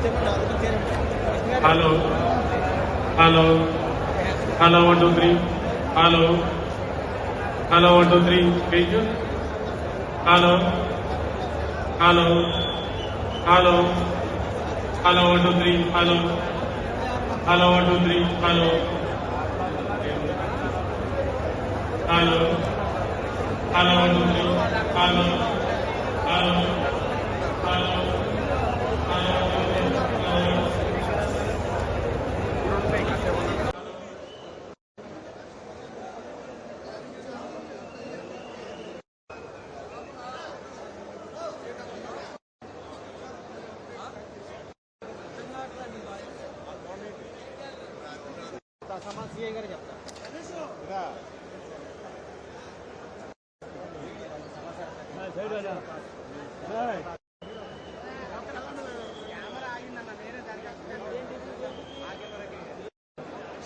Hello. Hello. Hello one two three hello. Hello one two three speak hello. Hello. Hello. Hello one two three hello. Hello one two three hello. Hello. Hello one two three hello. Hello. Hello.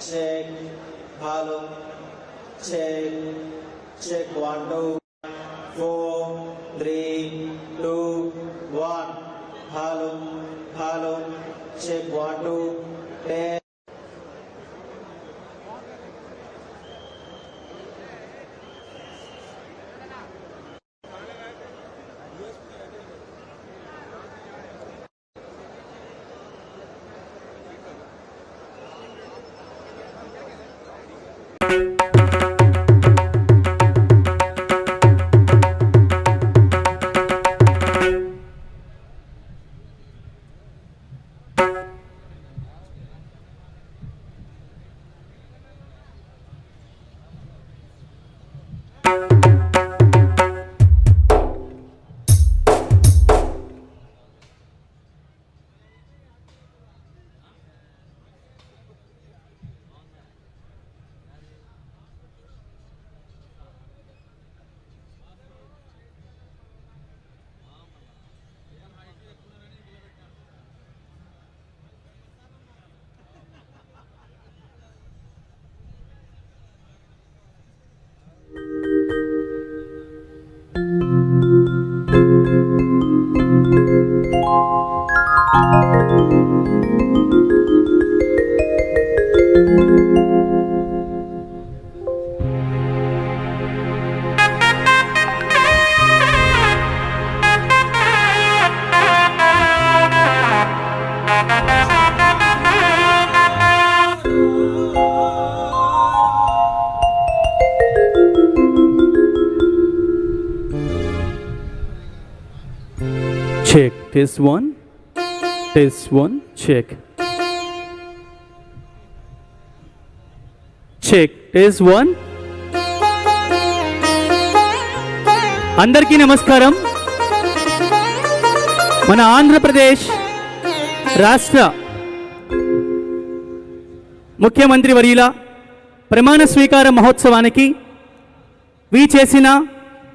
Check hello check check one two four three two one hello hello check one two ten Test one. Test one. Check. Check. Test one. అందరికీ నమస్కారం మన ఆంధ్రప్రదేశ్ రాష్ట్ర ముఖ్యమంత్రి వర్యుల ప్రమాణ స్వీకార మహోత్సవానికి we చేసిన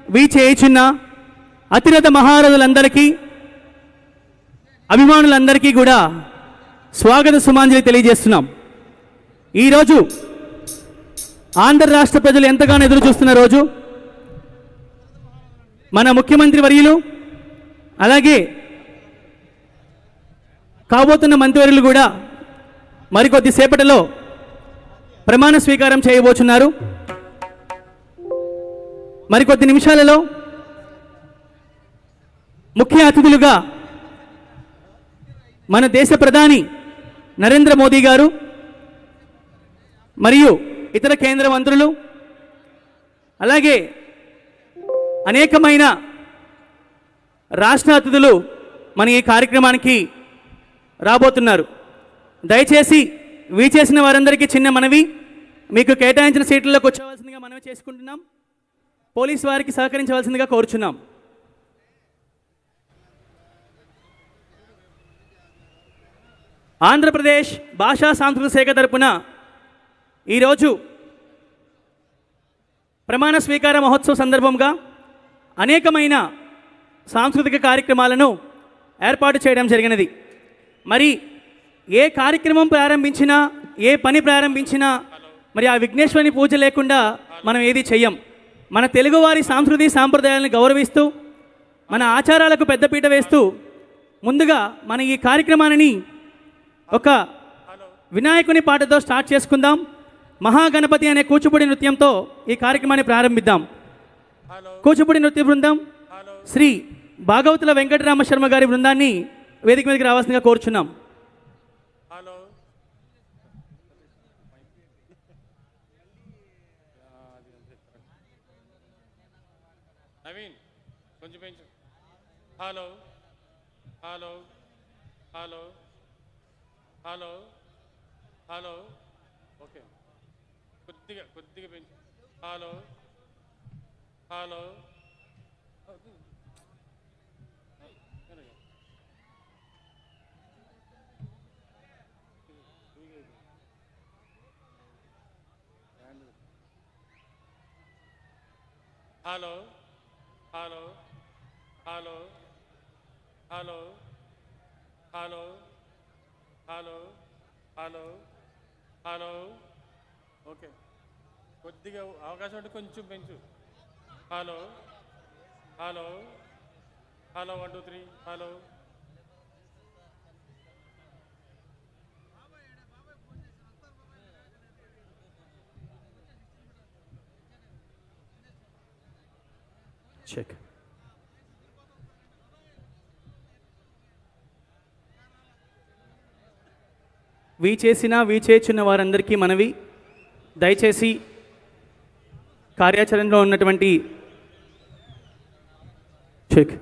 వీ చేయుచున్న అతిరథ మహారథులందరికీ అభిమానులందరికీ కూడా స్వాగత సుమాంజలి తెలియజేస్తున్నాం. ఈరోజు ఆంధ్ర రాష్ట్ర ప్రజలు ఎంతగానో ఎదురు చూస్తున్న రోజు. మన ముఖ్యమంత్రి వర్యులు అలాగే కాబోతున్న మంత్రివర్యులు కూడా మరికొద్ది సేపటిలో ప్రమాణ స్వీకారం చేయబోతున్నారు మరికొద్ది నిమిషాలలో ముఖ్య అతిథులుగా మన దేశ ప్రధాని నరేంద్ర మోదీ గారు మరియు ఇతర కేంద్ర మంత్రులు అలాగే అనేకమైన రాష్ట్ర అతిథులు మన ఈ కార్యక్రమానికి రాబోతున్నారు. దయచేసి వీచేసిన వారందరికీ చిన్న మనవి మీకు కేటాయించిన సీట్లలోకి వచ్చేవలసిందిగా మనవి చేసుకుంటున్నాం. పోలీస్ వారికి సహకరించవలసిందిగా కోరుచున్నాం. ఆంధ్రప్రదేశ్ భాషా సాంస్కృతిక శాఖ తరపున ఈరోజు ప్రమాణ స్వీకార మహోత్సవ సందర్భంగా అనేకమైన సాంస్కృతిక కార్యక్రమాలను ఏర్పాటు చేయడం జరిగినది. మరి ఏ కార్యక్రమం ప్రారంభించినా ఏ పని ప్రారంభించినా మరి ఆ విఘ్నేశ్వరుని పూజ లేకుండా మనం ఏది చెయ్యం. మన తెలుగువారి సాంస్కృతిక సాంప్రదాయాలను గౌరవిస్తూ మన ఆచారాలకు పెద్దపీట వేస్తూ ముందుగా మన ఈ కార్యక్రమాన్ని ఒక వినాయకుని పాటతో స్టార్ట్ చేసుకుందాం. మహాగణపతి అనే కూచిపూడి నృత్యంతో ఈ కార్యక్రమాన్ని ప్రారంభిద్దాం. కూచిపూడి నృత్య బృందం శ్రీ భాగవతుల వెంకటరామ శర్మ గారి బృందాన్ని వేదిక మీదకి రావాల్సిందిగా కోరుచున్నాం. హలో నవీన్ కొంచెం hello hello hello. Hello hello okay కొద్దిగా కొద్దిగా పెంచు hello hello hello hello hello hello hello hello hello hello. Okay. కొద్దిగా అవకాశం ఉంటే కొంచెం పెంచు. Hello hello hello one two three hello. Check we చేసిన వీ చేయుచున్న వారందరికీ మనవి. దయచేసి కార్యాచరణలో ఉన్నటువంటి చెక్